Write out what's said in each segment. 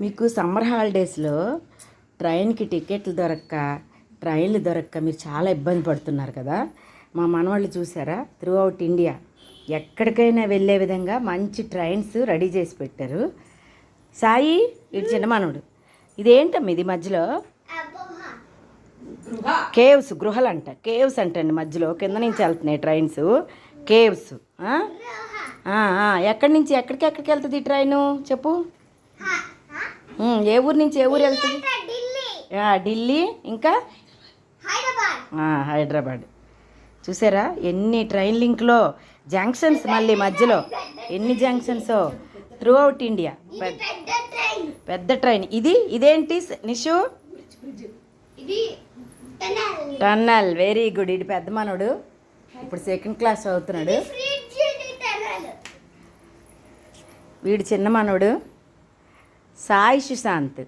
మీకు సమ్మర్ హాలిడేస్లో ట్రైన్కి టికెట్లు దొరక్క ట్రైన్లు దొరక్క మీరు చాలా ఇబ్బంది పడుతున్నారు కదా. మా మనవాళ్ళు చూసారా? Throughout India. ఎక్కడికైనా వెళ్ళే విధంగా మంచి ట్రైన్స్ రెడీ చేసి పెట్టారు. సాయి ఇటు చిన్న మనవుడు. ఇదేంటమ్మా ఇది మధ్యలో? కేవ్స్ గృహలు అంట. కేవ్స్ అంటండి మధ్యలో. కింద నుంచి వెళ్తున్నాయి ట్రైన్స్. కేవ్స్. ఎక్కడి నుంచి? ఎక్కడికి ఎక్కడికి వెళ్తుంది ఈ ట్రైను? చెప్పు. ఏ ఊరు నుంచి ఏ ఊరు వెళ్తుంది? ఢిల్లీ. ఇంకా? హైదరాబాద్. చూసారా? ఎన్ని ట్రైన్ లింక్లో జంక్షన్స్ మళ్ళీ మధ్యలో. ఎన్ని జంక్షన్స్? త్రూ అవుట్ ఇండియా పెద్ద ట్రైన్. ఇది? ఇదేంటి నిషు? Tunnel very good. ఇది పెద్ద మనోడు. ఇప్పుడు సెకండ్ క్లాస్ చదువుతున్నాడు వీడు చిన్న మనోడు. సాయి సుశాంత్.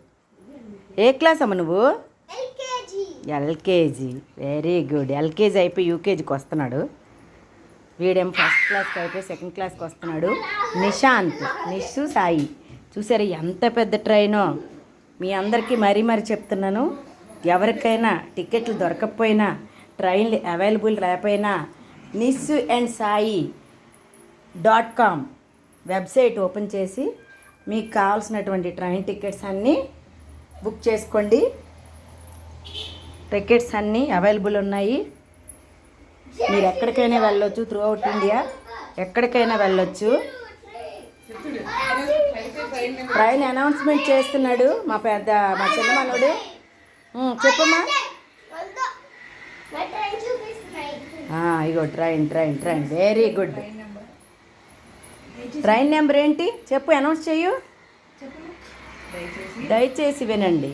ఏ క్లాస్ అమ్మ నువ్వు? ఎల్కేజీ. వెరీ గుడ్ ఎల్కేజీ అయిపోయి యూకేజీకి వస్తున్నాడు. వీడేమో ఫస్ట్ క్లాస్కి అయిపోయి సెకండ్ క్లాస్కి వస్తున్నాడు. నిశాంత్. నిషు సాయి. చూసారా ఎంత పెద్ద ట్రైనో మీ అందరికీ మరీ మరీ చెప్తున్నాను. ఎవరికైనా టికెట్లు దొరకకపోయినా ట్రైన్లు అవైలబుల్ లేకపోయినా Nissu and Sai dot com website open చేసి మీకు కావాల్సినటువంటి ట్రైన్ టికెట్స్ అన్నీ బుక్ చేసుకోండి. టికెట్స్ అన్నీ అవైలబుల్ ఉన్నాయి. మీరు ఎక్కడికైనా వెళ్ళొచ్చు త్రూ అవుట్ ఇండియా ఎక్కడికైనా వెళ్ళొచ్చు. ట్రైన్ అనౌన్స్మెంట్ చేస్తున్నాడు మా పెద్ద మా చిన్న మనోడు ఉమ్, చెప్పమ్మా. ఇగో train train train very good train number ఏంటి? చెప్పు అనౌన్స్ చెయ్యు. దయచేసి వినండి.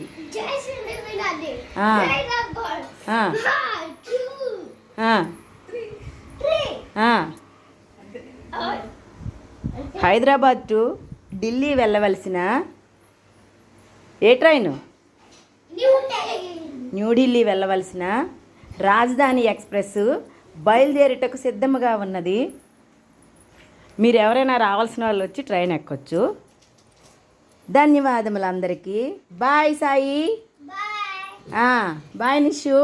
హైదరాబాద్ టూ ఢిల్లీ వెళ్ళవలసిన ఏ ట్రైను? న్యూ ఢిల్లీ న్యూఢిల్లీ వెళ్ళవలసిన రాజధాని ఎక్స్ప్రెస్ బయలుదేరుటకు సిద్ధముగా ఉన్నది. మీరు ఎవరైనా రావాల్సిన వాళ్ళు వచ్చి ట్రైన్ ఎక్కొచ్చు. ధన్యవాదములు అందరికీ బాయ్ సాయి. బాయ్. నిషు.